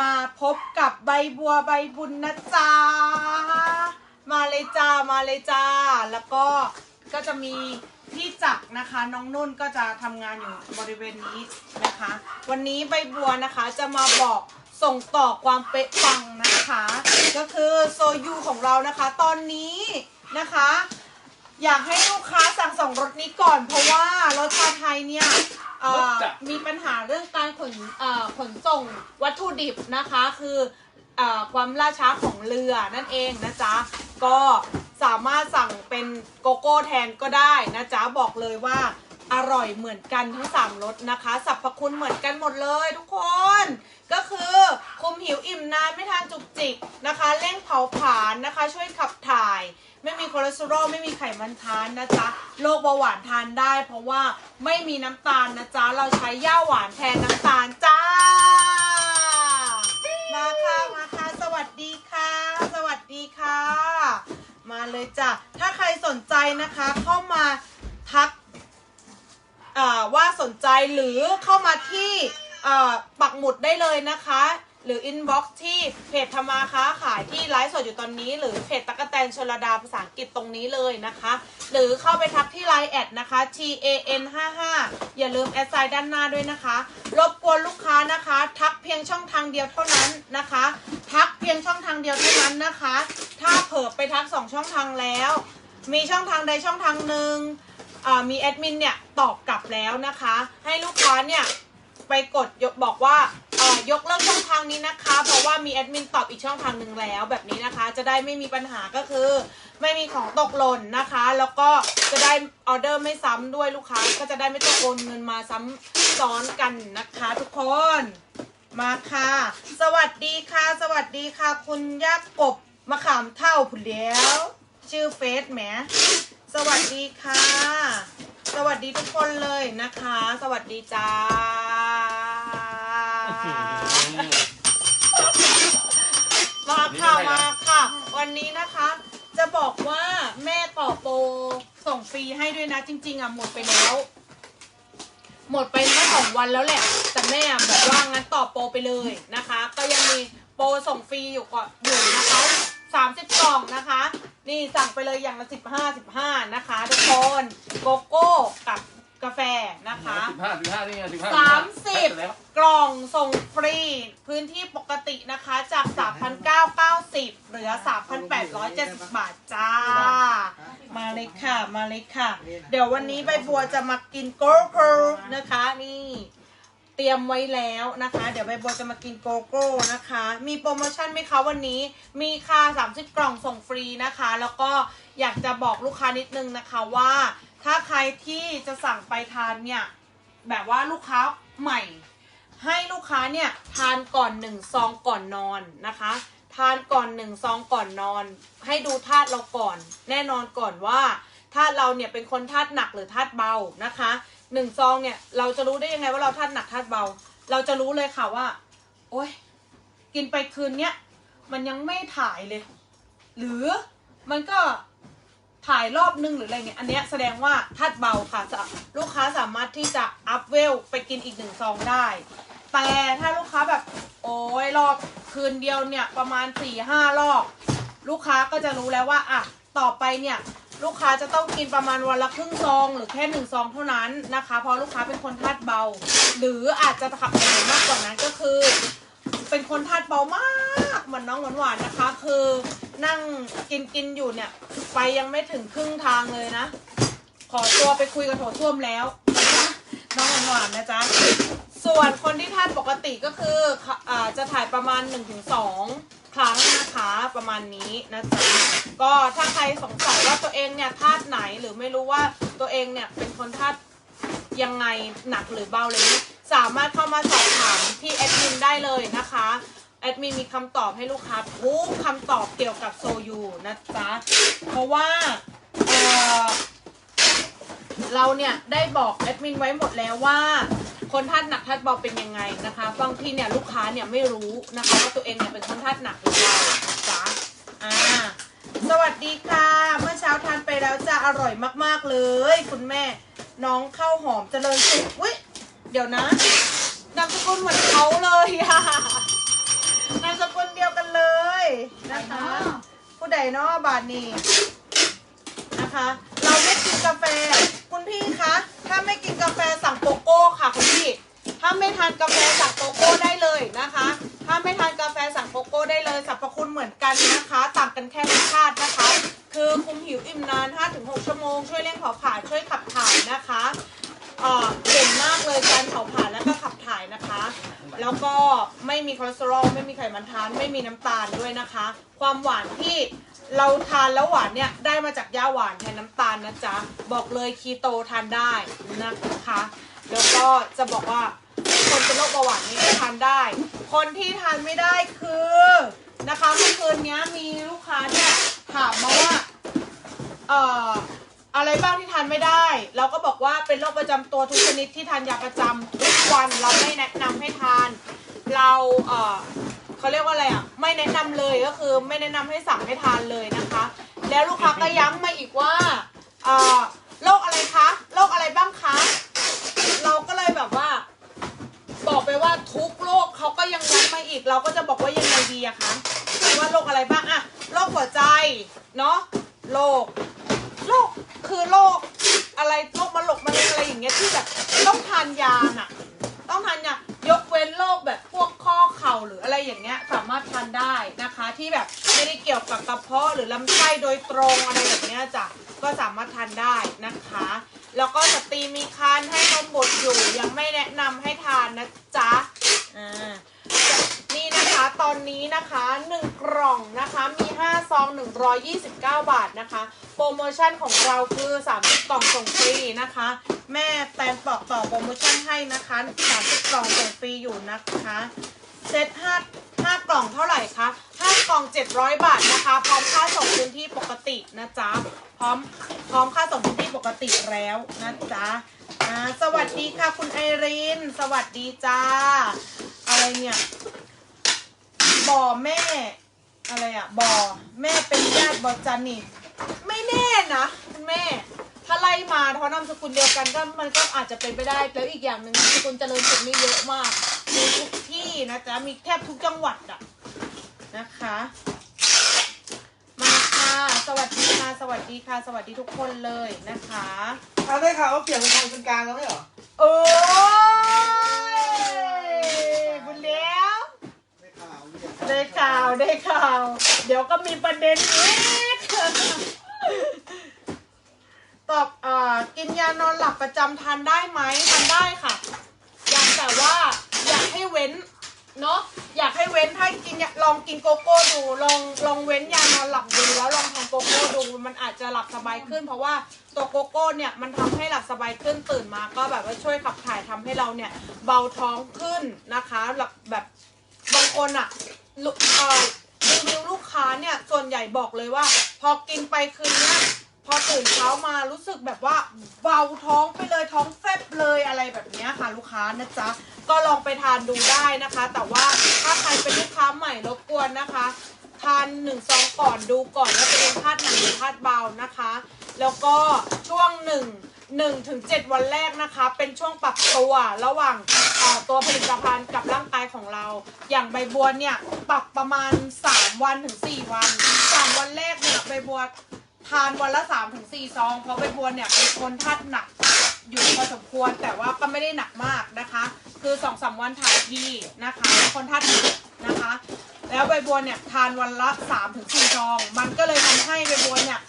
มาพบกับใบบัวใบบุญนะจ๊ะ มาเลยจ้ามาเลยจ้า แล้วก็ก็จะมีพี่จักรนะคะ น้องนุ่นก็จะทำงานอยู่บริเวณนี้นะคะ วันนี้ใบบัวนะคะจะมาบอกส่งต่อความเป๊ะปังนะคะ ก็คือโซยูของเรานะคะ ตอนนี้นะคะ อยากให้ลูกค้าสั่งส่งรถนี้ก่อน เพราะว่ารถชาไทยเนี่ย เอ่อรถจะมีปัญหาเรื่องการขนเอ่อขนส่งวัตถุดิบนะคะ คือเอ่อความล่าช้าของเรือนั่นเองนะจ๊ะ ก็สามารถสั่งเป็นโกโก้แทนก็ได้นะจ๊ะ บอกเลยว่าอร่อยเหมือนกันทั้งสามรสนะคะสรรพคุณเหมือนกันหมดเลยทุกคน ก็คือคุมหิวอิ่มนานไม่ทานจุกจิกนะคะเร่งเผาผลาญนะคะ ช่วยขับถ่าย ไม่มีคอเลสเตอรอลไม่มีไขมันทานนะจ๊ะโรคเบาหวานทานได้ เพราะว่าไม่มีน้ำตาลนะจ๊ะเราใช้ย่าหวานแทนน้ำตาลจ้า มาค่ะมาค่ะสวัสดีค่ะ สวัสดีค่ะ มาเลยจ้ะถ้าใครสนใจนะคะเข้ามาทักอ่าว่าสนใจหรือเข้ามาที่ ปักหมุดได้เลยนะคะ หรือ inbox ที่เพจธรรมาค้าขายที่ไลฟ์สดอยู่ตอนนี้ หรือเพจตะกะแตนชลดาภาษาอังกฤษตรงนี้เลยนะคะ หรือเข้าไปทักที่ไลน์แอดนะคะ t a n 5 5อย่าลืมแอดไซน์ด้านหน้าด้วยนะคะ รบกวนลูกค้านะคะ ทักเพียงช่องทางเดียวเท่านั้นนะคะ ทักเพียงช่องทางเดียวเท่านั้นนะคะ ถ้าเผลอไปทักสองช่องทางแล้ว มีช่องทางใดช่องทางหนึ่งมีแอดมินเนี่ยตอบกลับแล้วนะคะ ให้ลูกค้าเนี่ย ไปกดยกบอกว่าเอ่อยกเลิกช่องทางนี้นะคะ เพราะว่ามีแอดมินตอบอีกช่องทางหนึ่งแล้วแบบนี้นะคะ จะได้ไม่มีปัญหาก็คือ ไม่มีของตกหล่นนะคะ แล้วก็จะได้ออเดอร์ไม่ซ้ำด้วยลูกค้า ก็จะได้ไม่ต้องโอนเงินมาซ้ำซ้อนกันนะคะ ทุกคนมาค่ะ สวัสดีค่ะ สวัสดีค่ะ คุณยักษ์กบมะขามเท่าผุนแล้ว ชื่อเฟซแหมสวัสดีค่ะ สวัสดีทุกคนเลยนะคะ สวัสดีจ้า มาค่ะมาค่ะ วันนี้นะคะ จะบอกว่าแม่ต่อโปรส่งฟรีให้ด้วยนะ จริง ๆอะหมดไปแล้ว หมดไปเมื่อสองวันแล้วแหละ แต่แม่บอกว่างั้นต่อโปรไปเลยนะคะ ก็ยังมีโปรส่งฟรีอยู่ก่อนอยู่นะคะ สามสิบกล่องนะคะ นี่สั่งไปเลยอย่างละสิบห้าสิบห้านะคะ ทุกคนโกโก้กับกาแฟนะคะ สิบห้าสิบห้านี่ไงสิบห้าสามสิบแล้วกล่องส่งฟรี พื้นที่ปกตินะคะจาก 3,990 เหลือ 3,870 บาทจ้า มาเลยค่ะ มาเลยค่ะ เดี๋ยววันนี้ใบบัวจะมากินโกโก้นะคะนี่ เตรียมไว้แล้วนะคะ เดี๋ยวใบโบจะมากินโกโก้นะคะ มีโปรโมชั่นไหมคะวันนี้ มีค่ะ 30 กล่องส่งฟรีนะคะ แล้วก็อยากจะบอกลูกค้านิดนึงนะคะว่า ถ้าใครที่จะสั่งไปทานเนี่ย แบบว่าลูกค้าใหม่ ให้ลูกค้าเนี่ยทานก่อนหนึ่งซองก่อนนอนนะคะ ทานก่อนหนึ่งซองก่อนนอน ให้ดูธาตุเราก่อน แน่นอนก่อนว่าธาตุเราเนี่ยเป็นคนธาตุหนักหรือธาตุเบานะคะ หนึ่งซองเนี่ย เราจะรู้ได้ยังไงว่าเราธาตุหนักธาตุเบา เราจะรู้เลยค่ะว่า โอ๊ยกินไปคืนเนี้ยมันยังไม่ถ่ายเลย หรือมันก็ถ่ายรอบนึงหรืออะไรเงี้ยอันเนี้ยแสดงว่าธาตุเบาค่ะจะลูกค้าสามารถที่จะอัพเวลไปกินอีกหนึ่งซองได้ แต่ถ้าลูกค้าแบบ โอ้ยรอบคืนเดียวเนี่ยประมาณ4ี่ห้ารอบ ลูกค้าก็จะรู้แล้วว่าอะต่อไปเนี่ย ลูกค้าจะต้องกินประมาณวันละครึ่งซอง หรือแค่หนึ่งซองเท่านั้นนะคะ เพราะลูกค้าเป็นคนธาตุเบา หรืออาจจะขับไปมากกว่านั้นก็คือ เป็นคนธาตุเบามากเหมือนน้องหวานๆนะคะ คือนั่งกินกินอยู่เนี่ย ไปยังไม่ถึงครึ่งทางเลยนะ ขอตัวไปคุยกับโถส้วมแล้วนะน้องหวานๆนะจ๊ะส่วนคนที่ธาตุปกติก็คืออ่าจะถ่ายประมาณ 1-2 ครั้งนะคะประมาณนี้นะจ๊ะก็ถ้าใครสงสัยว่าตัวเองเนี่ยธาตุไหนหรือไม่รู้ว่าตัวเองเนี่ยเป็นคนธาตุยังไงหนักหรือเบาเลยนี้สามารถเข้ามาสอบถามที่แอดมินได้เลยนะคะแอดมินมีคำตอบให้ลูกค้าทุกคำตอบเกี่ยวกับโซยูนะจ๊ะเพราะว่าเเราเนี่ยได้บอกแอดมินไว้หมดแล้วว่า คนธาตุหนักธาตุเบาเป็นยังไงนะคะบางทีเนี่ยลูกค้าเนี่ยไม่รู้นะคะว่าตัวเองเนี่ยเป็นคนธาตุหนักหรือเบานะจ๊ะอ่าสวัสดีค่ะ เมื่อเช้าทานไปแล้วจะอร่อยมากๆเลย คุณแม่น้องข้าวหอมเจริญสุขอุ้ยเดี๋ยวนะนามสกุลเหมือนเขาเลยอะนามสกุลเดียวกันเลยนะคะ ผู้ใดเนาะบาทนี้นะคะ เราไม่กินกาแฟ คุณพี่คะาไม่กินกาแฟสั่งโกโก้ค่ะคุณพี่ ถ้าไม่ทานกาแฟสั่งโกโก้ได้เลยนะคะ ถ้าไม่ทานกาแฟสั่งโกโก้ได้เลยสรรพคุณเหมือนกันนะคะ ต่างกันแค่รสชาตินะคะ คือคุมหิวอิ่มนาน 5-6 ชั่วโมง ช่วยเร่งเผาผลาญช่วยขับถ่ายนะคะ เอ่อเด่นมากเลยการเผาผลาญแล้วก็ขับถ่ายนะคะ แล้วก็ไม่มีคอเลสเตอรอลไม่มีไขมันทาน ไม่มีน้ำตาลด้วยนะคะ ความหวานที่เราทานแล้วหวานเนี่ยได้มาจากย่าหวานแทนน้ำตาลนะจ๊ะบอกเลยคีโตทานได้นะคะ แล้วก็จะบอกว่าคนเป็นโรคเบาหวานนี่ทานได้ คนที่ทานไม่ได้คือนะคะเมื่อคืนนี้มีลูกค้าเนี่ยถามมาว่าเอ่อ อะไรบ้างที่ทานไม่ได้ เราก็บอกว่าเป็นโรคประจำตัวทุกชนิดที่ทานยาประจำทุกวันเราไม่แนะนำให้ทาน เราเอ่อเขาเรียกว่าอะไรอะไม่แนะนำเลยก็คือไม่แนะนำให้สั่งให้ทานเลยนะคะ แล้วลูกค้าก็ย้ำมาอีกว่าเอ่อโรคอะไรคะโรคอะไรบ้างคะ เราก็เลยแบบว่า บอกไปว่าทุกโรคเขาก็ยังย้ำมาอีก เราก็จะบอกว่ายังไงดีอะคะว่าโรคอะไรบ้างอะโรคหัวใจเนาะโรค โรคคือโรคอะไรโรคมะหลกมะเร็งอะไรอย่างเงี้ยที่แบบต้องทานยาน่ะ ต้องทานยายกเว้นโรคแบบพวกข้อเข่าหรืออะไรอย่างเงี้ยสามารถทานได้นะคะ ที่แบบไม่ได้เกี่ยวกับกระเพาะหรือลำไส้โดยตรงอะไรแบบเนี้ยจ้ะก็สามารถทานได้นะคะ แล้วก็สตรีมีครรภ์ให้นมบุตรอยู่ ยังไม่แนะนำให้ทานนะจ๊ะอ่านี่นะคะตอนนี้นะคะ 1 กล่องนะคะมี 5 ซอง 129 บาทนะคะ โปร มชั่นของเราคือ 30 กล่องส่งฟรีนะคะ แม่แตนบอกต่อโปรโมชั่นให้นะคะ 30 กล่องส่งฟรีอยู่นะคะเซต5 5กล่องเท่าไหร่คะ5กล่อง 700 บาทนะคะ พร้อมค่าส่งพื้นที่ปกตินะจ๊ะพร้อมพร้อมค่าส่งพื้นที่ปกติแล้วนะจ๊ะอ่าสวัสดีค่ะคุณไอริน สวัสดีจ้า อะไรเนี่ยบ่อแม่ อะไรอะบ่อแม่เป็นญาติบอจันนี่ ไม่แน่นะคุณแม่ ถ้าไล่มาเพราะนามสกุลเดียวกันก็มันก็อาจจะเป็นไปได้ แล้วอีกอย่างหนึ่งนามสกุลเจริญสุขนี่เยอะมากมีทุกที่นะจ๊ะมีแทบทุกจังหวัดอะนะคะ มาค่ะสวัสดีค่ะสวัสดีค่ะ สวัสดีทุกคนเลยนะคะเอาได้ข่าวว่าเปลี่ยนเป็นคนเป็นกลางแล้วไม่เหรอ โอ้ยบุญแล้ว ได้ข่าวเนี่ยได้ข่าวได้ข่าว เดี๋ยวก็มีประเด็นอีก ตอบอกินยานอนหลับประจำทานได้ไหมทานได้ค่ะ อยากแต่ว่าอยากให้เว้นเนาะอยากให้เว้นถ้ากินลองกินโกโก้ดูลองลองเว้นยานอนหลับดูแล้วลองทานโกโก้ดูมันอาจจะหลับสบายขึ้น เพราะว่าตัวโกโก้เนี่ยมันทำให้หลับสบายขึ้นตื่นมา ก็แบบว่าช่วยขับถ่ายทำให้เราเนี่ยเบาท้องขึ้นนะคะหลับแบบบางคนอะลูกเออรีวิวลูกค้าเนี่ยส่วนใหญ่บอกเลยว่า พอกินไปคืนเนี้ย พอตื่นเช้ามารู้สึกแบบว่าเบาท้องไปเลยท้องแฟบเลยอะไรแบบนี้ค่ะลูกค้านะจ๊ะก็ลองไปทานดูได้นะคะ แต่ว่าถ้าใครเป็นลูกค้าใหม่รบกวนนะคะ ทานหนึ่งซองก่อนดูก่อนว่าตัวเองธาตุหนักหรือธาตุเบานะคะ แล้วก็ช่วงหนึ่งหนึ่งถึงเจ็ดวันแรกนะคะ เป็นช่วงปรับตัวระหว่างตัวผลิตภัณฑ์กับร่างกายของเรา อย่างใบบัวเนี่ยปรับประมาณ3วันถึง4วัน3วันแรกเนี่ยใบบัว ทานวันละ3ถึง4ซอง เพราะใบบัวเนี่ยเป็นคนธาตุหนักอยู่พอสมควรแต่ว่าก็ไม่ได้หนักมากนะคะ คือสองสามวันถ่ายทีนะคะ คนธาตุหนักนะคะ แล้วใบบัวเนี่ยทานวันละ3าถึงสี่ซอง มันก็เลยทำให้ใบบัวเนี่ย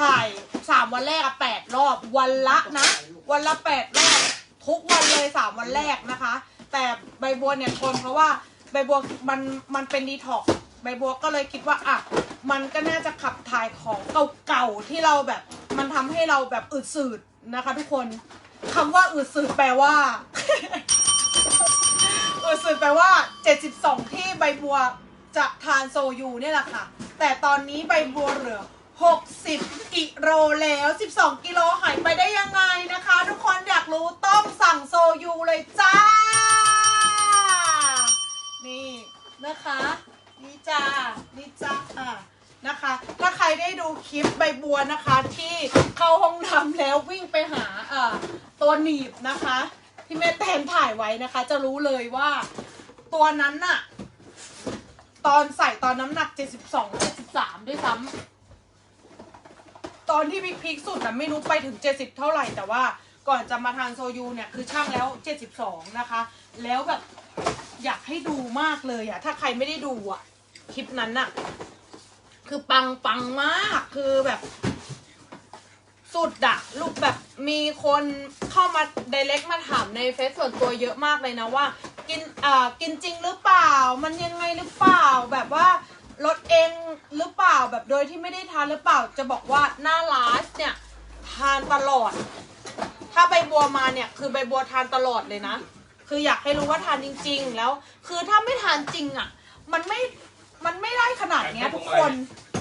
ถ่ายสามวันแรกอะแปดรอบวันละนะ วันละแปดรอบทุกวันเลยสามวันแรกนะคะ แต่ใบบัวเนี่ยทนเพราะว่าใบบัวมันมันเป็นดีท็อกใบบัวก็เลยคิดว่าอะ มันก็น่าจะขับถ่ายของเก่าๆที่เราแบบ มันทำให้เราแบบอึดสืดนะคะ ทุกคนคำว่าอึดสืดแปลว่าเออสื่อแปลว่า 72 ที่ใบบัวจะทานโซยูเนี่ยแหละค่ะ แต่ตอนนี้ใบบัวเหลือ 60 กิโลแล้ว 12 กิโลหายไปได้ยังไงนะคะ ทุกคนอยากรู้ต้องสั่งโซยูเลยจ้า นี่นะคะ นี่จ้า นี่จ้าอะ นะคะ ถ้าใครได้ดูคลิปใบบัวนะคะ ที่เข้าห้องน้ำแล้ววิ่งไปหาเอ่อตัวหนีบนะคะ ที่แม่แตนถ่ายไว้นะคะ จะรู้เลยว่าตัวนั้นน่ะ ตอนใส่ตอนน้ำหนัก 72 73 ด้วยซ้ำตอนที่พีคๆสุดนะไม่รู้ไปถึง 70 เท่าไหร่แต่ว่าก่อนจะมาทานโซยูเนี่ยคือช่างแล้ว 72 นะคะ แล้วแบบอยากให้ดูมากเลยอะถ้าใครไม่ได้ดูอะคลิปนั้นอะ คือปังปังมากคือแบบ สุดอะลูกแบบมีคนเข้ามาไดเ c กมาถามในเฟซส่วนตัวเยอะมากเลยนะว่า กินอ่ากินจริงหรือเปล่า มันยังไงหรือเปล่าแบบว่าลดเองหรือเปล่าแบบโดยที่ไม่ได้ทานหรือเปล่าจะบอกว่าหน้าร้านเนี่ยทานตลอด ถ้าใบบัวมาเนี่ยคือใบบัวทานตลอดเลยนะ คืออยากให้รู้ว่าทานจริง ๆ แล้ว คือถ้าไม่ทานจริงอะ มันไม่ มันไม่ได้ขนาดเนี้ยทุกคน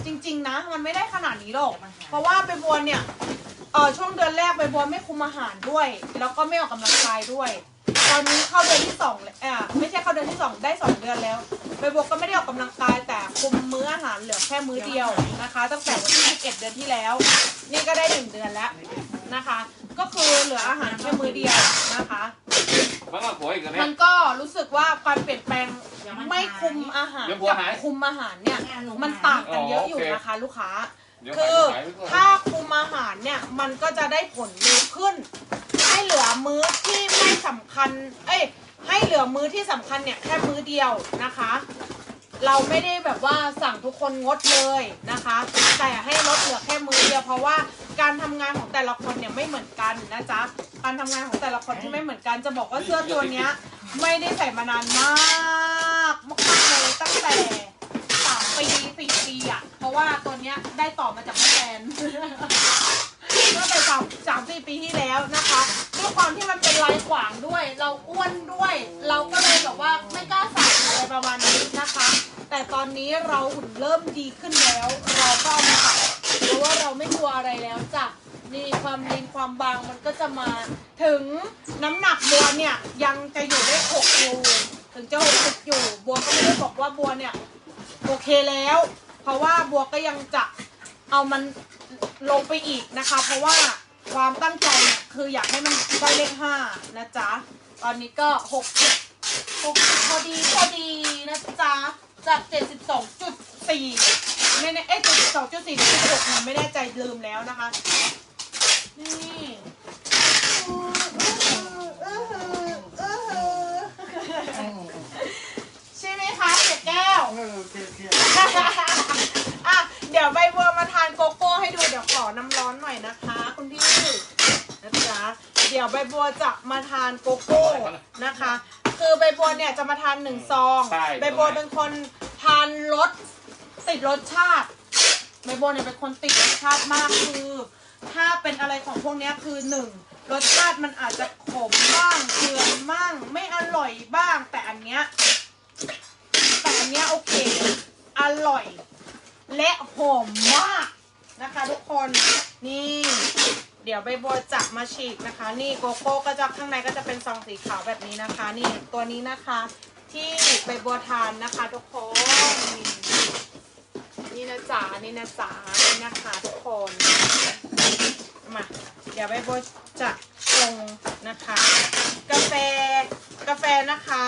จริง ๆ นะ มันไม่ได้ขนาดนี้หรอก เพราะว่าใบบัวเนี่ยเออช่วงเดือนแรกใบบัวไม่คุมอาหารด้วย แล้วก็ไม่ออกกำลังกายด้วย ตอนนี้เข้าเดือนที่สองแล้วอ่าไม่ใช่เข้าเดือนที่สองได้สองเดือนแล้วใบบัวก็ไม่ได้ออกกำลังกายแต่คุมมื้ออาหารเหลือแค่มื้อเดียวนะคะ ตั้งแต่วันที่11เดือนที่แล้ว นี่ก็ได้หนึ่งเดือนแล้วนะคะ ก็คือเหลืออาหารแค่มื้อเดียวนะคะ มันก็ผัวอีกแล้วเนี่มัย นก็รู้สึกว่าการเปลี่ยนแปลงไม่คุมอาหารเดี๋ยวผัวกับหาย คุมอาหารเนี่ย มันต่างกันเยอะอยู่อ๋อโอเคนะคะ ลูกค้า เดี๋ยวคือหายไปก่อนถ้าคุมอาหารเนี่ยมันก็จะได้ผลเร็วขึ้น ให้เหลือมื้อที่ไม่สำคัญ เอ้ยให้เหลือมื้อที่สำคัญเนี่ยแค่มื้อเดียวนะคะ เราไม่ได้แบบว่าสั่งทุกคนงดเลยนะคะ แต่ให้ลดเหลือแค่มือเดียวเพราะว่าการทำงานของแต่ละคนเนี่ยไม่เหมือนกันนะจ๊ะการทำงานของแต่ละคนที่ไม่เหมือนกันจะบอกว่าเสื้อตัวเนี้ย ไม่ได้ใส่มานานมากมากๆเลยตั้งแต่สามปีสี่ปีอะเพราะว่าตัวเนี้ยได้ต่อมาจากแม่แฟน เมื่อไปสามสามสี่ปีที่แล้วนะคะด้วยความที่มันเป็นลายขวางด้วย เราอ้วนด้วย เราก็เลยแบบว่าไม่กล้าใส่อะไรประมาณนี้นะคะ แต่ตอนนี้เราหุ่นเริ่มดีขึ้นแล้ว เราก็เอามาใส่เพราะว่าเราไม่กลัวอะไรแล้วจ้ะนี่ความลีนความบางมันก็จะมาถึงน้ำหนักบัวเนี่ยยังจะอยู่ได้หกอยู่ถึงจะหกสิบอยู่บัวก็ไม่ได้บอกว่าบัวเนี่ยโอเคแล้ว เพราะว่าบัวก็ยังจะเอามัน ลงไปอีกนะคะ เพราะว่าความตั้งใจเนี่ยคืออยากให้มันได้เลขห้านะจ๊ะ ตอนนี้ก็หกหกพอดีพอดีนะจ๊ะ จากเจ็ดสิบสองจุดสี่ไม่แน่เอ๊ะเจ็ดสิบสองจุดสี่หรือจุดหกเนี่ยไม่แน่ใจลืมแล้วนะคะ นี่ใช่ไหมคะเจ็ดแก้ว เออเพียเพียอะ เดี๋ยวใบบัวมาทานโกโก้ให้ดูเดี๋ยวขอน้ำร้อนหน่อยนะคะ คุณพี่นะจ๊ะเดี๋ยวใบบัวจะมาทานโกโก้นะคะ คือใบบัวเนี่ยจะมาทานหนึ่งซองใช่ ใบบัวเป็นคนทานรสติดรสชาติใบบัวเนี่ยเป็นคนติดรสชาติมากคือ ถ้าเป็นอะไรของพวกเนี้ยคือหนึ่งรสชาติมันอาจจะขมบ้างเคืองบ้างไม่อร่อยบ้างแต่อันเนี้ยแต่อันเนี้ยโอเค อร่อย และหอมมากนะคะทุกคนนี่ เดี๋ยวใบบัวจับมาฉีกนะคะ นี่โกโก้ก็จะข้างในก็จะเป็นซองสีขาวแบบนี้นะคะ นี่ตัวนี้นะคะ ที่ใบบัวทานนะคะทุกคนนี่นี่นะจ๊ะนี่นะจ๊ะนี่นะคะทุกคนมาเดี๋ยวใบบัวจะลงนะคะ กาแฟกาแฟนะคะ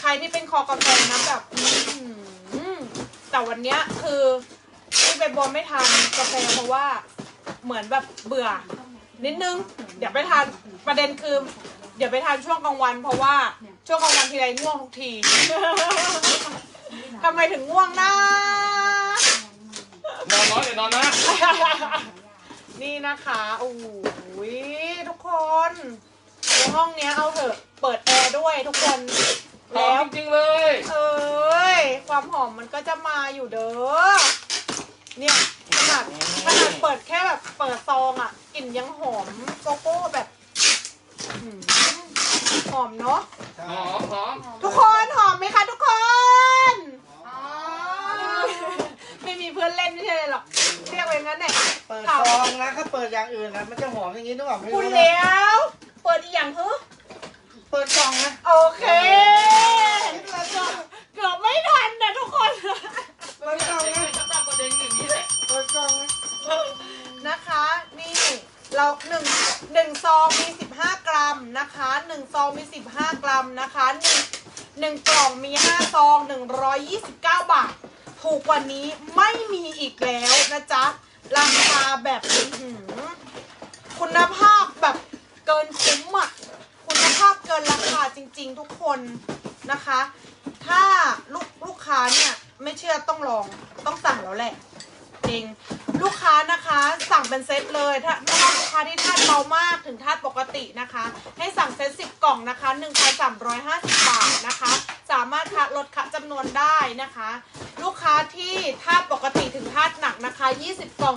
ใครที่เป็นคอกาแฟนะแบบอืม แต่วันเนี้ยคือที่ใบบัวไม่ทานกาแฟเพราะว่าเหมือนแบบเบื่อ นิดนึงเดี๋ยวไปทานประเด็นคือเดี๋ยวไปทานช่วงกลางวัน เพราะว่าช่วงกลางวันทีไรง่วงทุกที ทำไมถึงง่วงนะ นอนน้อยเดี๋ยวนอนนะนี่นะคะโอ้ยทุกคนในห้องเนี้ยเอาเถอะ เปิดแอร์ด้วยทุกคน หอแล้วมจริงๆเลย เอ้ยความหอมมันก็จะมาอยู่เด้อ เนี่ยขนาดขนาดเปิดแค่แบบเปิดซองอะกลิ่นยังหอมโกโก้แบบหืมหอมเนาะหอมหอมทุกคนหอมไหมคะทุกคนไม่มีเพื่อนเล่นไม่ใช่เลยหรอกเรียกไปงั้นเนี่ยเปิดซองนะถ้าเปิดอย่างอื่นนะมันจะหอมอย่างนี้นึกออกไหมคุณแล้ว เปิดอีกอย่างเฮ้อ เปิดซองนะโอเคเกือบไม่ทันนะทุกคน เปิดซองนะจะตั้งประเด็นอย่างนี้แหละเปิดซองนะนะคะ นี่เราหนึ่งหนึ่งซองมีสิบห้ากรัมนะคะหนึ่งซองมีสิบห้ากรัมนะคะหนึ่งหนึ่งกล่องมีห้าซองหนึ่งร้อยยี่สิบเก้าบาท ถูกกว่านี้ไม่มีอีกแล้วนะจ๊ะ ราคาแบบอื้อหือคุณภาพแบบเกินคุ้มอะคุณภาพ เกินราคาจริงๆทุกคนนะคะ ถ้าลูกลูกค้าเนี่ยไม่เชื่อต้องลองต้องสั่งแล้วแหละ จริง ลูกค้านะคะสั่งเป็นเซตเลยถ้าถ้าลูกค้าที่ทาสเบามากถึงทาสปกตินะคะ ให้สั่งเซตสิบกล่องนะคะหนึ่งไทยสามร้อยห้าสิบบาทนะคะ สามารถคะลดคะจำนวนได้นะคะ ลูกค้าที่ทาปกติถึงทาสหนักนะคะ 20 กล่อง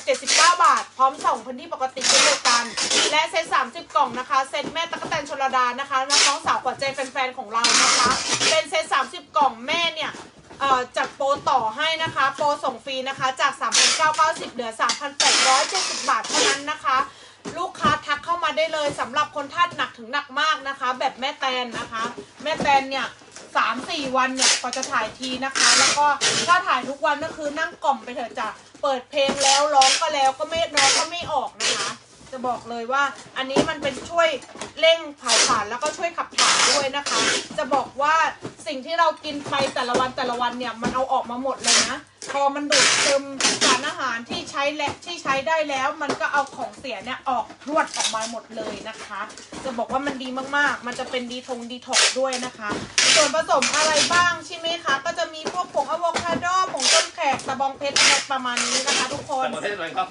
2,679 บาท พร้อมส่งพื้นที่ปกติเช่นเดียวกัน และเซต30 กล่องนะคะ เซตแม่ตะกแตนชลดานะคะน้องสาวขวัญใจแฟนๆของเรานะคะ เป็นเซต30 กล่องแม่เนี่ยจัดโปรต่อให้นะคะ โปรส่งฟรีนะคะ จาก 3,990 เหลือ 3,870 บาทเท่านั้นนะคะ ลูกค้าทักเข้ามาได้เลยสำหรับคนทาสหนักถึงหนักมากนะคะ แบบแม่แตนนะคะ แม่แตนเนี่ย สามสี่วันเนี่ยกว่าจะถ่ายทีนะคะ แล้วก็ถ้าถ่ายทุกวันก็คือนั่งกล่อมไปเถอะจ้ะเปิดเพลงแล้วร้องก็แล้วก็ไม่ร้องก็ไม่ออกนะคะ จะบอกเลยว่าอันนี้มันเป็นช่วยเร่งเผาผลาญแล้วก็ช่วยขับถ่ายด้วยนะคะ จะบอกว่าสิ่งที่เรากินไปแต่ละวันแต่ละวันเนี่ยมันเอาออกมาหมดเลยนะ พอมันดูดซึมสารอาหารที่ใช้และที่ใช้ได้แล้ว มันก็เอาของเสียเนี่ยออกรวดออกมาหมดเลยนะคะ จะบอกว่ามันดีมากๆ มันจะเป็นดีทงดีท็อกด้วยนะคะ ส่วนผสมอะไรบ้างใช่ไหมคะ ก็จะมีพวกผงอะโวคาโดผงต้นแขกตะบองเพชรอะไรประมาณนี้นะคะ ทุกคนแต่ประเทศอะไรครับ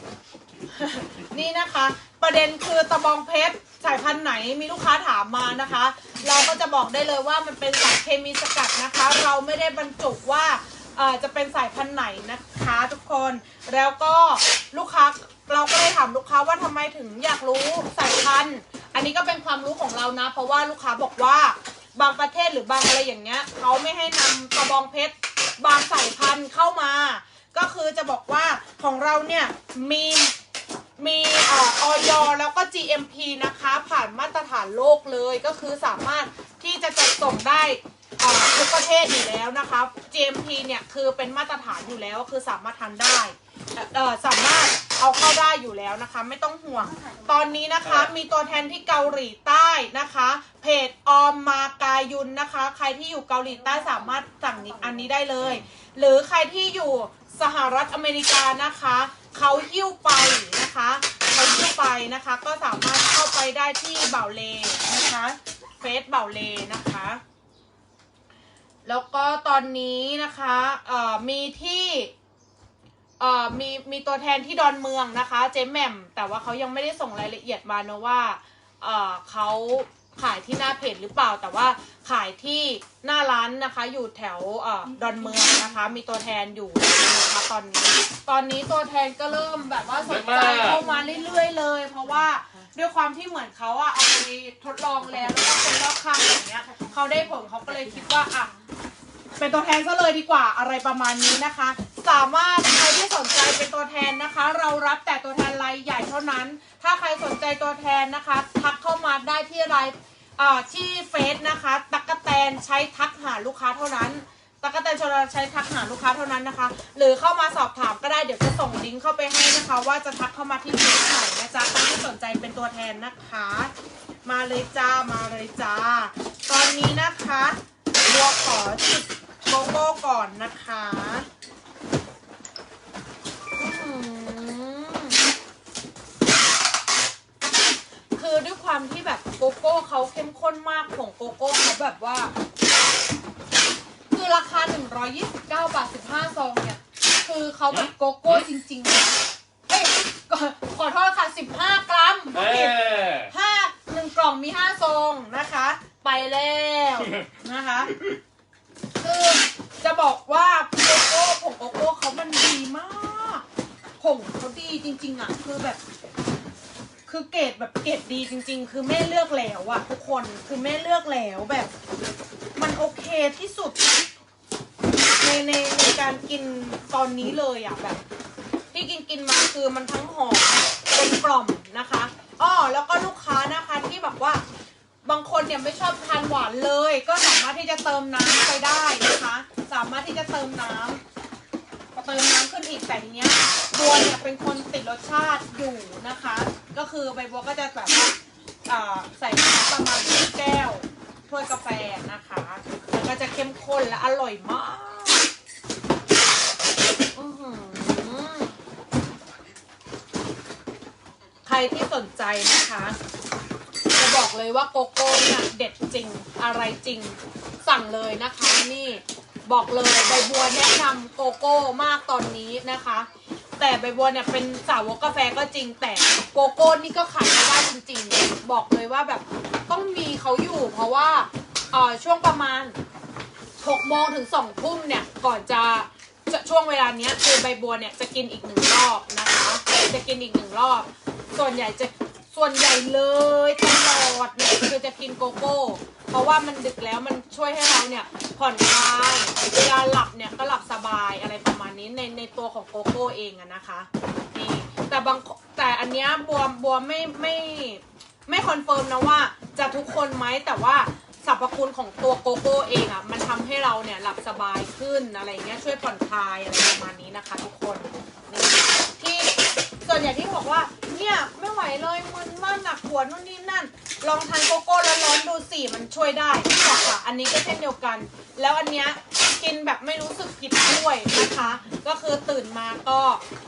นี่นะคะ ประเด็นคือตะบองเพชรสายพันธุ์ไหนมีลูกค้าถามมานะคะ เราก็จะบอกได้เลยว่ามันเป็นสารเคมีสกัดนะคะ เราไม่ได้บรรจุว่าเอ่อ จะเป็นสายพันธุ์ไหนนะคะทุกคน แล้วก็ลูกค้าเราก็เลยถามลูกค้าว่าทำไมถึงอยากรู้สายพันธุ์ อันนี้ก็เป็นความรู้ของเรานะ เพราะว่าลูกค้าบอกว่าบางประเทศหรือบางอะไรอย่างเงี้ยเขาไม่ให้นำตะบองเพชรบางสายพันธุ์เข้ามา ก็คือจะบอกว่าของเราเนี่ยมีมีออออยแล้วก็ GMP นะคะ ผ่านมาตรฐานโลกเลยก็คือสามารถที่จะจัดส่งได้ ทุกประเทศอยู่แล้วนะคะ GMP เนี่ยคือเป็นมาตรฐานอยู่แล้วคือสามารถทานได้เอ่อสามารถเอาเข้าได้อยู่แล้วนะคะ ไม่ต้องห่วง ตอนนี้นะคะมีตัวแทนที่เกาหลีใต้นะคะ เพจออมมากายุนนะคะ ใครที่อยู่เกาหลีใต้สามารถสั่งอันนี้ได้เลย หรือใครที่อยู่สหรัฐอเมริกานะคะเขาหิ้วไปนะคะเขาหิ้วไปนะคะ ก็สามารถเข้าไปได้ที่เบ่าเลนะคะเฟซเบ่าเลนะคะ แล้วก็ตอนนี้นะคะเอ่อมีที่เอ่อมีมีตัวแทนที่ดอนเมืองนะคะ เจ๊แหม่มแต่ว่าเขายังไม่ได้ส่งรายละเอียดมาเนะว่าเอ่อเขาขายที่หน้าเพจหรือเปล่า แต่ว่าขายที่หน้าร้านนะคะ อยู่แถวเอ่อดอนเมืองนะคะ มีตัวแทนอยู่นะคะตอนนี้ ตอนนี้ตัวแทนก็เริ่มแบบว่าสนใจเข้ามาเรื่อยๆเลย เพราะว่า ด้วยความที่เหมือนเขาอะเอาไปทดลองแล้วแล้วก็คนรอบข้างอย่างเงี้ยเขาได้ผลเขาก็เลยคิดว่าอะเป็นตัวแทนซะเลยดีกว่าอะไรประมาณนี้นะคะ สามารถใครที่สนใจเป็นตัวแทนนะคะ เรารับแต่ตัวแทนรายใหญ่เท่านั้น ถ้าใครสนใจตัวแทนนะคะ ทักเข้ามาได้ที่รายอ่าที่เฟซนะคะ ตักกะแตนใช้ทักหาลูกค้าเท่านั้น ตักะแตนชลใช้ทักหาลูกค้าเท่านั้นนะคะ หรือเข้ามาสอบถามก็ได้เดี๋ยวจะส่งลิงก์เข้าไปให้นะคะ ว่าจะทักเข้ามาที่เพจไหนนะจ๊ะใครที่สนใจเป็นตัวแทนนะคะ มาเลยจ้ามาเลยจ้า ตอนนี้นะคะบัวขอจิบโกโก้ก่อนนะคะคือด้วยความที่แบบโกโก้เขาเข้มข้นมากผงโกโก้เขาแบบว่า ราคา 129 บาท 15 ซองเนี่ย คือเขาแบบโกโก้จริงๆนะเอ้ยขอขอโทษค่ะ 15 กรัมเอ้ผิดห้าหนึ่งกล่องมีห้าซองนะคะ ไปแล้วนะคะ คือจะบอกว่าโกโก้ผงโกโก้เขามันดีมากผงเขาดีจริง ๆอะคือแบบ คือเกรดแบบเกรดดีจริง ๆ คือแม่เลือกแล้วอะทุกคนคือแม่เลือกแล้วแบบ มันโอเคที่สุด ในในในการกินตอนนี้ เลยอะแบบที่กินกินมาคือมันทั้งหอมเป็นกล่อมนะคะอ้อแล้วก็ลูกค้านะคะที่แบบว่าบางคนเนี่ยไม่ชอบทานหวานเลย ก็สามารถที่จะเติมน้ำไปได้นะคะ สามารถที่จะเติมน้ำเติมน้ำขึ้นอีกแต่ทีเนี้ยบัวเนี่ยเป็นคนติดรสชาติอยู่นะคะ ก็คือใบบัวก็จะแบบว่าอ่าใส่น้ำประมาณครึ่งแก้วถ้วยกาแฟนะคะ ก็จะเข้มข้นและอร่อยมาก อื้อหือใครที่สนใจนะคะ จะบอกเลย ว่าโกโก้เนี่ยเด็ดจริงอะไรจริง สั่งเลยนะคะ นี่บอกเลยใบบัวแนะนำโกโก้มากตอนนี้นะคะ แต่ใบบัวเนี่ยเป็นสาวกกาแฟก็จริง แต่โกโก้นี่ก็ขายไม่ได้จริงๆ บอกเลยว่าแบบต้องมีเขาอยู่เพราะว่าเออช่วงประมาณ6โมงถึง2ทุ่มเนี่ยก่อนจะจะช่วงเวลาเนี้ยคือใบบัวเนี่ยจะกินอีกหนึ่งรอบนะคะ จะกินอีกหนึ่งรอบ ส่วนใหญ่จะ ส่วนใหญ่เลยตลอดเนี่ยคือจะกินโกโก้ เพราะว่ามันดึกแล้วมันช่วยให้เราเนี่ยผ่อนคลายเวลาหลับเนี่ยก็หลับสบายอะไรประมาณนี้ในในตัวของโกโก้เองอะนะคะนี่แต่บางแต่อันเนี้ยบัวบัวไม่ไม่ไม่คอนเฟิร์มนะว่าจะทุกคนไหมแต่ว่าสรรพคุณของตัวโกโก้เองอะมันทำให้เราเนี่ยหลับสบายขึ้นอะไรเงี้ยช่วยผ่อนคลายอะไรประมาณนี้นะคะ ทุกคนนี่ที่ส่วนใหญ่ที่บอกว่า เนี่ย ไม่ไหวเลยมึนมากหนักหัวนู่นนี่นั่น ลองทานโกโก้ล้วร้อนๆดูสิมันช่วยได้บอกค่ะ อันนี้ก็เช่นเดียวกัน แล้วอันเนี้ยกินแบบไม่รู้สึกผิดด้วยนะคะ ก็คือตื่นมาก็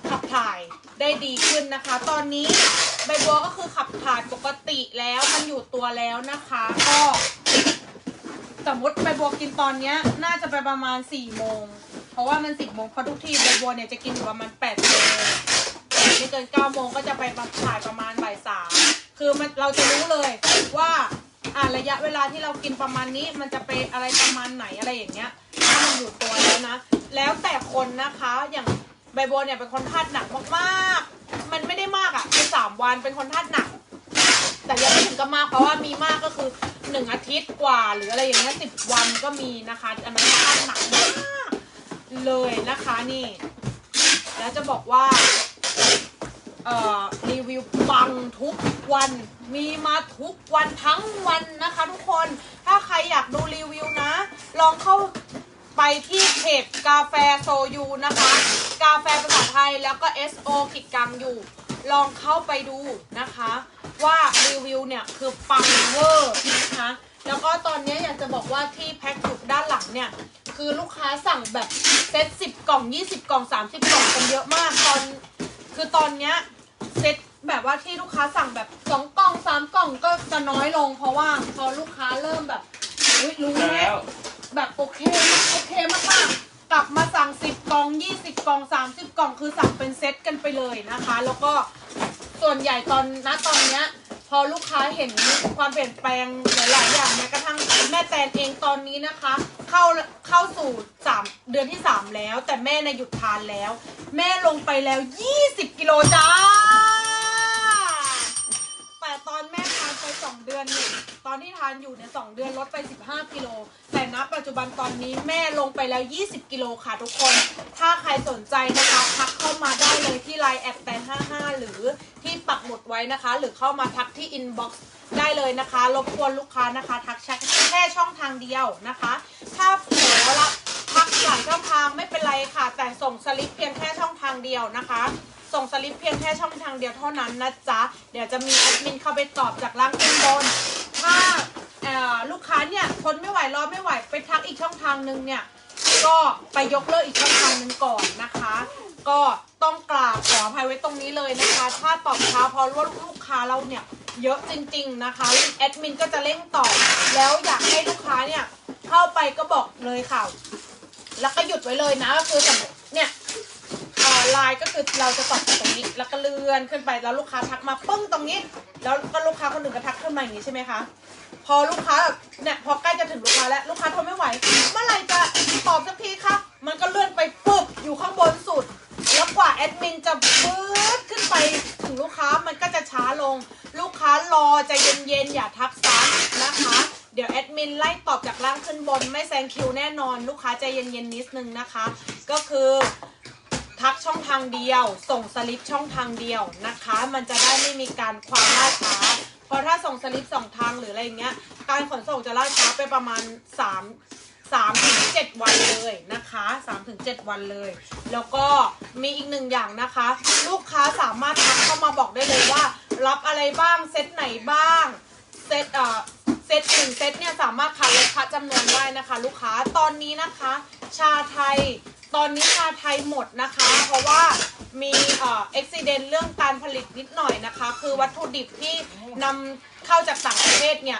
ขับถ่ายได้ดีขึ้นนะคะ ตอนนี้ใบบัวก็คือขับถ่ายปกติแล้วมันอยู่ตัวแล้วนะคะ ก็สมมติใบบัวกินตอนเนี้ยน่าจะไปประมาณ4ี่โมงเพราะว่ามันสิบโมงเพราะทุกทีใบบัวเนี่ยจะกินอยู่ประมาณ8ปดโมง ไม่เกิน9ก้าโมงก็จะไปถ่ายประมาณบ่ายสามคือมันเราจะรู้เลยว่าอ่าระยะเวลาที่เรากินประมาณนี้มันจะไปอะไรประมาณไหนอะไรอย่างเงี้ยถ้ามันอยู่ตัวแล้วนะ แล้วแต่คนนะคะอย่างใบบัวเนี่ยเป็นคนธาตุหนักมากๆ มันไม่ได้มากอะ่ะคือสามวันเป็นคนธาตุหนัก แต่ยังไม่ถึงกับมากเพราะว่ามีมากก็คือหนึ่งอาทิตย์กว่า หรืออะไรอย่างเงี้ยสิบวันก็มีนะคะอันนั้นค่อนหนักมากเลยนะคะนี่ แล้วจะบอกว่า เอ่อรีวิวปังทุกวัน มีมาทุกวันทั้งวันนะคะทุกคน ถ้าใครอยากดูรีวิวนะ ลองเข้าไปที่เพจกาแฟโซยูนะคะ กาแฟภาษาไทยแล้วก็ SO ขีดกลางอยู่ ลองเข้าไปดูนะคะ ว่ารีวิวเนี่ยคือปังเวอร์นะคะแล้วก็ตอนนี้อยากจะบอกว่าที่แพ็คอยู่ด้านหลังเนี่ย คือลูกค้าสั่งแบบเซตสิบกล่องยี่สิบกล่องสามสิบกล่องกันเยอะมากตอน คือตอนเนี้ย เซตแบบว่าที่ลูกค้าสั่งแบบสองกล่องสามกล่องก็จะน้อยลง เพราะว่าพอลูกค้าเริ่มแบบอุ๊ยรู้แล้แล้ว วแบบโอเคโอเคมากๆกลับมาสั่งสิบกล่องยี่สิบกล่องสามสิบกล่อง คือสั่งเป็นเซตกันไปเลยนะคะ แล้วก็ส่วนใหญ่ตอนณตอนเนี้ย พอลูกค้าเห็นความเปลี่ยนแปลงหลาย ๆ อย่างแม้กระทั่งแม่แตนเองตอนนี้นะคะ เข้าเข้าสู่สามเดือนที่สามแล้ว แต่แม่ในะหยุดทานแล้ว แม่ลงไปแล้ว 20 กิโลจ้า แต่ตอนแม่ทานไป2เดือนนี่ตอนที่ทานอยู่เนี่ยสองเดือนลดไป 15 กิโล แต่ณปัจจุบันตอนนี้แม่ลงไปแล้ว 20 กิโลค่ะทุกคน ถ้าใครสนใจนะคะทักเข้ามาได้เลยที่ไลน์แอดแตน55 หรือที่ ปักหมุดไว้นะคะ หรือเข้ามาทักที่อินบ็อกซ์ได้เลยนะคะรบกวนลูกค้านะคะ ทักแชทแค่ช่องทางเดียวนะคะ ถ้าเผลอละทักหลายช่องทางไม่เป็นไรค่ะ แต่ส่งสลิปเพียงแค่ช่องทางเดียวนะคะ ส่งสลิปเพียงแค่ช่องทางเดียวเท่านั้นนะจ๊ะเดี๋ยวจะมีแอดมินเข้าไปตอบจากล่างขึ้นบนถ้าลูกค้าเนี่ยทนไม่ไหวรอไม่ไหวไปทักอีกช่องทางนึงเนี่ยก็ไปยกเลิกอีกช่องทางหนึ่งก่อนนะคะ ก็ ต้องกราบขออภัยไว้ตรงนี้เลยนะคะ ถ้าตอบช้าเพราะว่าลูกค้าเราเนี่ยเยอะจริง ๆนะคะแอดมินก็จะเร่งตอบแล้วอยากให้ลูกค้าเนี่ยเข้าไปก็บอกเลยค่ะ แล้วก็หยุดไว้เลยนะก็คือสมมติเนี่ยเออไลน์ก็คือเราจะตอบตรงนี้ แล้วก็เลื่อนขึ้นไปแล้วลูกค้าทักมาปึ้งตรงนี้ แล้วก็ลูกค้าคนหนึ่งก็ทักขึ้นมาอย่างนี้ใช่ไหมคะพอลูกค้าแบบเนี่ยพอใกล้จะถึงลูกค้าแล้วลูกค้าทนไม่ไหว เมื่อไหร่จะตอบสักทีคะมันก็เลื่อนไปปุ๊บอยู่ข้างบนสุด แล้วกว่าแอดมินจะปื๊ดขึ้นไปถึงลูกค้ามันก็จะช้าลง ลูกค้ารอใจเย็นๆอย่าทักซ้ำนะคะ เดี๋ยวแอดมินไล่ตอบจากล่างขึ้นบนไม่แซงคิวแน่นอน ลูกค้าใจเย็นๆนิดนึงนะคะ ก็คือทักช่องทางเดียว ส่งสลิปช่องทางเดียวนะคะ มันจะได้ไม่มีการความล่าช้า เพราะถ้าส่งสลิปสองทางหรืออะไรอย่างเงี้ย การขนส่งจะล่าช้าไปประมาณ3 3ถึง7วันเลยนะคะ3ถึง7วันเลย แล้วก็มีอีกหนึ่งอย่างนะคะ ลูกค้าสามารถทักเข้ามาบอกได้เลยว่า รับอะไรบ้างเซตไหนบ้างเซตเอ่อเซตหนึ่งเซตเนี่ยสามารถคัดลดคัดจำนวนได้นะคะ ลูกค้าตอนนี้นะคะ ชาไทยตอนนี้ชาไทยหมดนะคะ เพราะว่ามีเอ่ออุบิเหตุเรื่องการผลิตนิดหน่อยนะคะ คือวัตถุดิบที่นำเข้าจากต่างประเทศเนี่ย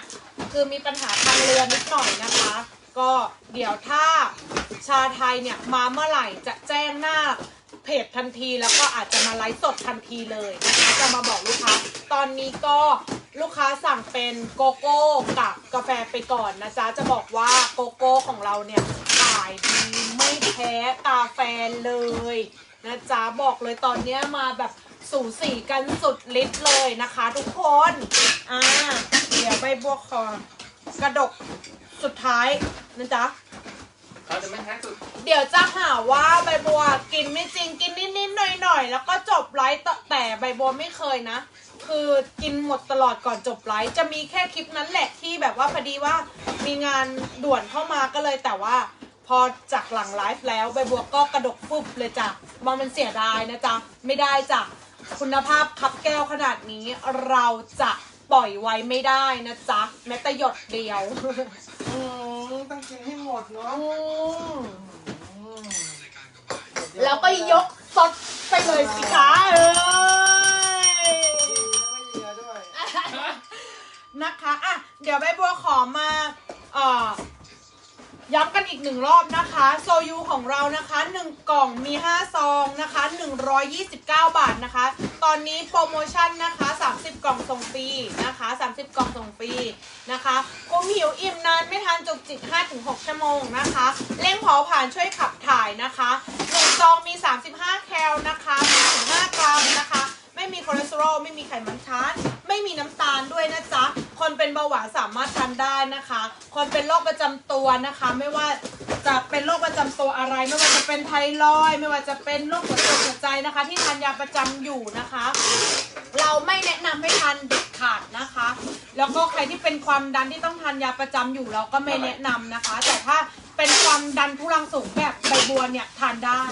คือมีปัญหาทางเรือนิดหน่อยนะคะ ก็เดี๋ยวถ้าชาไทยเนี่ยมาเมื่อไหร่จะแจ้งหน้าเพจทันทีแล้วก็อาจจะมาไลฟ์สดทันทีเลยนะคะจะมาบอกลูกค้า ตอนนี้ก็ลูกค้าสั่งเป็นโกโก้กับกาแฟไปก่อนนะจ๊ะจะบอกว่าโกโก้ของเราเนี่ยขายดีไม่แพ้กาแฟเลยนะจ๊ะบอกเลยตอนนี้มาแบบสูสีกันสุดฤทธิ์เลยนะคะทุกคน อ่า เดี๋ยวใบบัวขอกระดก สุดท้ายนะจ๊ะ เขาจะไม่แท้สุดเดี๋ยวจะหาว่าใบบัวกินไม่จริงกินนิดๆหน่อยๆ แล้วก็จบไลฟ์แต่แต่ใบบัวไม่เคยนะ คือกินหมดตลอดก่อนจบไลฟ์จะมีแค่คลิปนั้นแหละที่แบบว่าพอดีว่ามีงานด่วนเข้ามาก็เลยแต่ว่า พอจากหลังไลฟ์แล้วใบบัวก็กระดกฟุบเลยจ้ะว่ามันเสียดายนะจ๊ะ ไม่ได้จ้ะ คุณภาพคับแก้วขนาดนี้เราจะปล่อยไว้ไม่ได้นะจ๊ะแม้แต่หยดเดียว อืมต้องกินให้หมดเนาะอืมอืมแล้วก็ยกสดไปเลยสิคะเอ้ยดีนะไม่เยียด้วยนะคะอะเดี๋ยวใบบัวขอมาเอ่อ ย้ำกันอีกหนึ่งรอบนะคะ โซยูของเรานะคะ 1 กล่องมี 5 ซองนะคะ 129 บาทนะคะ ตอนนี้โปรโมชั่นนะคะ 30 กล่องส่งฟรีนะคะ 30 กล่องส่งฟรีนะคะคุมหิวอิ่มนานไม่ทานจุกจิก 5-6 ชั่วโมงนะคะเร่งเผาผ่านช่วยขับถ่ายนะคะ1ซองมี 35 แคลนะคะมี15กรัมนะคะ ไม่มีคอเลสเตอรอลไม่มีไขมันทรานไม่มีน้ำตา เป็นเบาหวานสามารถทานได้นะคะ คนเป็นโรคประจำตัวนะคะ ไม่ว่าจะเป็นโรคประจำตัวอะไร ไม่ว่าจะเป็นไทรอยไม่ว่าจะเป็นโรคหัวใจหัวใจนะคะ ที่ทานยาประจำอยู่นะคะ เราไม่แนะนำให้ทานเด็ดขาดนะคะ แล้วก็ใครที่เป็นความดันที่ต้องทานยาประจำอยู่เราก็ไม่แนะนำนะคะ แต่ถ้าเป็นความดันทุรังสูงแบบใบบัวเนี่ยทานได้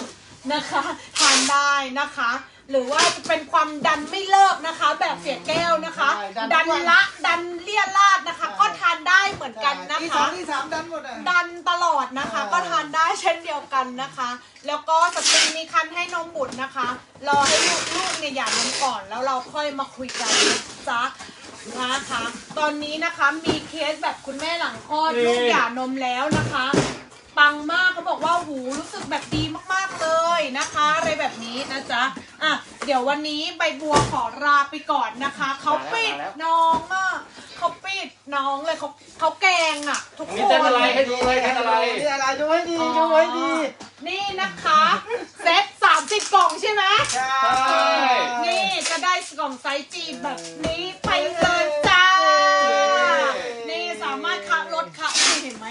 นะคะ ทานได้นะคะ หรือว่าจะเป็นความดันไม่เลิกนะคะ แบบเสียแก้วนะคะดัน ละดันเลี่ยราดนะคะ ก็ทานได้เหมือนกันนะที่สอคะ งที่สามดันหมดอะ ดันตลอดนะคะเออก็ทานได้เช่นเดียวกันนะคะ แล้วก็สตรีมีคันให้นมบุตรนะคะ รอให้ลูกลูกเนี่ยหย่านมก่อนแล้วเราค่อยมาคุยกันนะจ๊ะนะคะ ตอนนี้นะคะมีเคสแบบคุณแม่หลังคลอดนี่ ลูกหย่านมแล้วนะคะ ปังมากเขาบอกว่าหูรู้สึกแบบดีมากๆเลยนะคะ อะไรแบบนี้นะจ๊ะอะเดี๋ยววันนี้ใบบัวขอลาไปก่อนนะคะเขาปิดน้องอะเขาปิดน้องเลยเขาเขาแกงอะ ทุกคนี่นเต้นอะไรให้ดูเลยเต้นอะไรนี่อะไรดูให้ดีดูให้ดี นี่นะคะเซ็ตสามสิบกล่องใช่ไหมใช่นี่จะได้กล่องไซส์จีแบบนี้ไปเลยจ้า นี่สามารถคะรถคะนี่เห็นไหม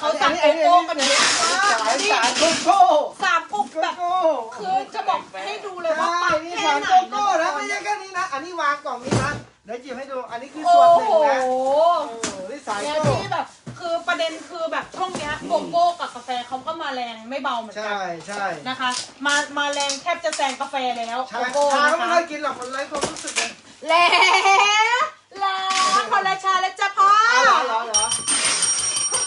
เขาสั่งโกโก้กันเยอะมากสายนี่สายโกโก้สามกุ๊กโกแบบโก้คือจะบอกให้ดูเลยว่าใช่ปังนี่แค่สารไหนโกโก้นะไม่ใช่แค่นี้นะ อันนี้วางกล่องนี้นะเดี๋ยวจิบให้ดูอันนี้คือโอ้ส่วนหนึ่งโหนะโอ้นี่สายเนี่ยโก้ที่แบบ คือประเด็นคือแบบช่วงเนี้ยโกโก้กับกาแฟเขาก็มาแรงไม่เบาเหมือนกัใช่นใช่นะคะ มามาแรงแทบจะแซงกาแฟแล้วใช่โกโก้ชานะก็ไม่คะค่อยกินหรอกมันไร้ความรู้สึกเลยแล้วแล้วคนละชาแล้วจ้ะพ่ออ๋อเหรอเหรอเหรอเข้า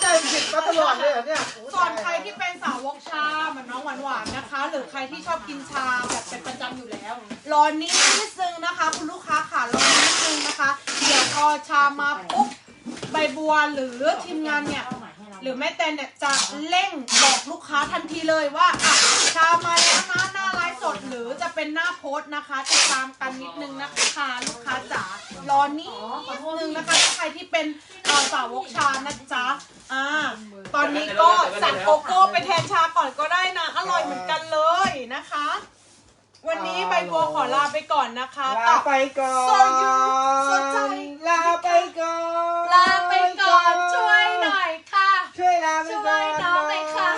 ใจผิดมาตลอดเลยเหรอเนี่ยโอ้ส่วนใครที่เป็นสาวกชาเหมือนน้องหวานหวานๆนะคะ หรือใครที่ชอบกินชาแบบเป็นประจำอยู่แล้วรอนี้นิดนึงนะคะ คุณลูกค้าค่ะรอนนิดนึงนะคะเดี๋ยวพอชามาปุ๊บใบบัวหรือทีมงานเนี่ย หรือแม่เตนเนี่ยจะเร่งบอกลูกค้าทันทีเลยว่าอะชามาแล้วนะน้าไลฟ์ สดหรือจะเป็นหน้าโพสต์นะคะติดตามกันนิดนึงนะคะลูกค้าจ๋ารอนิดนึงนะคะถ้าใครที่เป็นเอ่อสาวกชานะจ๊ะอ่าตอนนี้ก็สั่งโกโก้ไปแทนชาก่อนก็ได้นะอร่อยเหมือนกันเลยนะคะ วันนี้ใบบัวขอลาไปก่อนนะคะลาไปก่อน โซยูสนใจลาไปก่อน ลาไปก่อนช่วยหน่อยค่ะ ช่วยลาไปก่อนช่วยน้องหน่อยค่ะ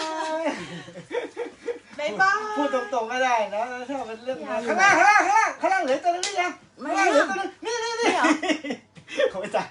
บ๊ายบายพูดตรงๆก็ได้นะถ้าเป็นเรื่องงานข้างล่างข้างล่างข้างล่างข้างล่างเหลือตัวนึงนี่ยังข้างล่างเหลือตัวนึงนี่นี่นี่เขาไม่จ่าย